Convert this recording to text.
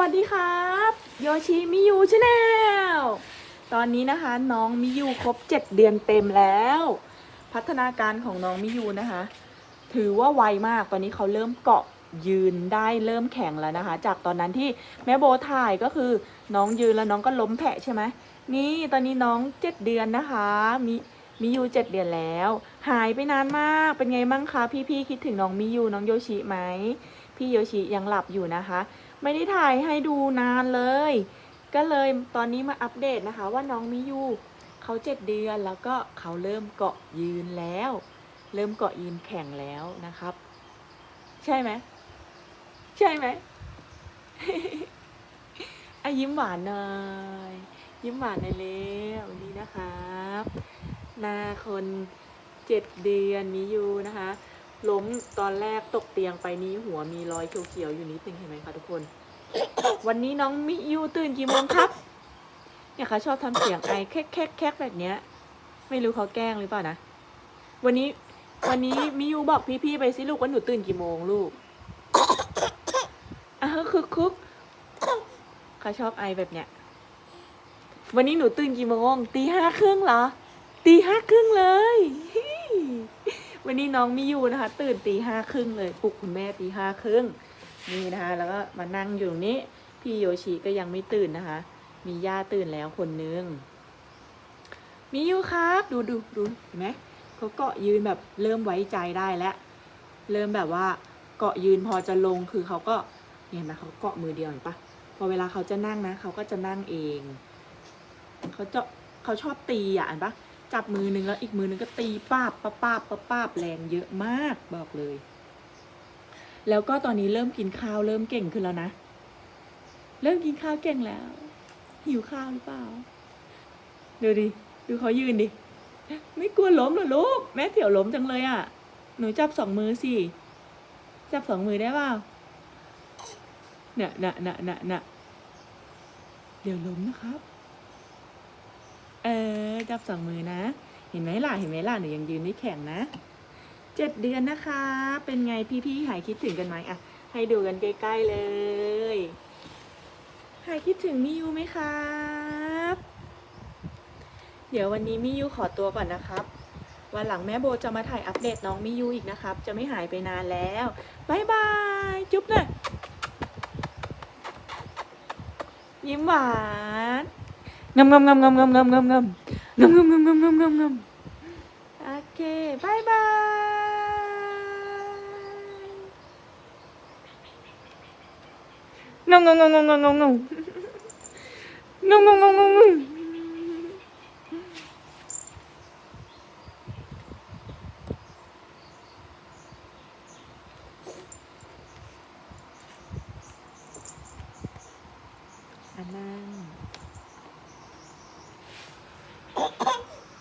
วัสดีครับ โยชิมิยูชาแนลตอนนี้นะคะ น้องมิยูครบ7เดือนเต็มแล้ว พัฒนาการของน้องมิยูนะคะ ถือว่าไวมากตอนนี้เขาเริ่มเกาะยืนได้เริ่มแข็งแล้วนะคะ จากตอนนั้นที่แม่โบถ่ายก็คือน้องยืนแล้วน้องก็ล้มแผะใช่ไหมนี่ตอนนี้น้อง7เดือนนะคะมิมิยู7เดือนแล้ว หายไปนานมากเป็นไงบ้างคะพี่ๆคิดถึงน้องมิยูน้องโยชิไหมพี่โยชิยังหลับอยู่นะคะ ไม่ได้ถ่ายให้ดูนานเลย ก็เลยตอนนี้มาอัปเดตนะคะว่าน้องมิยูเขาเจ็ดเดือนแล้วก็เขาเริ่มเกาะยืนแล้ว เริ่มเกาะยืนแข็งแล้วนะครับ ใช่ไหมใช่ไหมอะยิ้มหวานหน่อยยิ้มหวานหน่อยเร็วนี่นะครับนาคนเจ็ดเดือนมิยูนะคะ ล้มตอนแรกตกเตียงไปนี้หัวมีรอยเขียวๆอยู่นิดนึงเห็นไหมคะทุกคน วันนี้น้องมิยูตื่นกี่โมงครับ เนี่ยเขาชอบทำเสียงไอแคกแคกแคกแบบเนี้ย ไม่รู้เขาแกล้งหรือเปล่านะ วันนี้ วันนี้มิยูบอกพี่ๆไปสิลูกว่าหนูตื่นกี่โมงลูกอะคึกคึกเขาชอบไอแบบเนี้ย วันนี้หนูตื่นกี่โมงตีห้าครึ่งเหรอตีห้าครึ่งเลย วันนี้น้องมิยูนะคะ ตื่นตีห้าครึ่งเลยปลุกคุณแม่ตีห้าครึ่งนี่นะคะ แล้วก็มานั่งอยู่นี้พี่โยชิก็ยังไม่ตื่นนะคะ มีย่าตื่นแล้วคนนึงมิยูครับ ดูดูดูเห็นไหมเขาเกาะยืนแบบเริ่มไว้ใจได้แล้วเริ่มแบบว่าเกาะยืนพอจะลงคือเขาก็เห็นไหมเขาเกาะมือเดียวเห็นปะพอเวลาเขาจะนั่งนะเขาก็จะนั่งเองเขาจะเขาชอบตีอะเห็นปะ จับมือหนึ่งแล้วอีกมือหนึ่งก็ตีป้าบป้าบป้าบป้าป้าบแรงเยอะมากบอกเลย แล้วก็ตอนนี้เริ่มกินข้าวเริ่มเก่งขึ้นแล้วนะ เริ่มกินข้าวเก่งแล้ว หิวข้าวหรือเปล่า ดูดิ ดูเขายืนดิ ไม่กลัวล้มหรอลูก แม่เถียวล้มจังเลยอะ หนูจับสองมือสิ จับสองมือได้เปล่าเนี่ยน่ะน่ะน่ะน่ะเดี๋ยวล้มนะครับ จับสองมือนะ เห็นไหมล่ะ เห็นไหมล่ะ หนูยังยืนไม่แข็งนะเจ็ดเดือนนะคะ เป็นไงพี่ๆหายคิดถึงกันไหมอะ ให้ดูกันใกล้ๆเลย หายคิดถึงมิยูไหมครับ เดี๋ยววันนี้มิยูขอตัวก่อนนะครับ วันหลังแม่โบจะมาถ่ายอัปเดตน้องมิยูอีกนะครับ จะไม่หายไปนานแล้วบายบาย จุ๊บเลยยิ้มหวานงำงำงำงำงำงำงำ งำงำงำงำงำงำงำงำโอเคบาย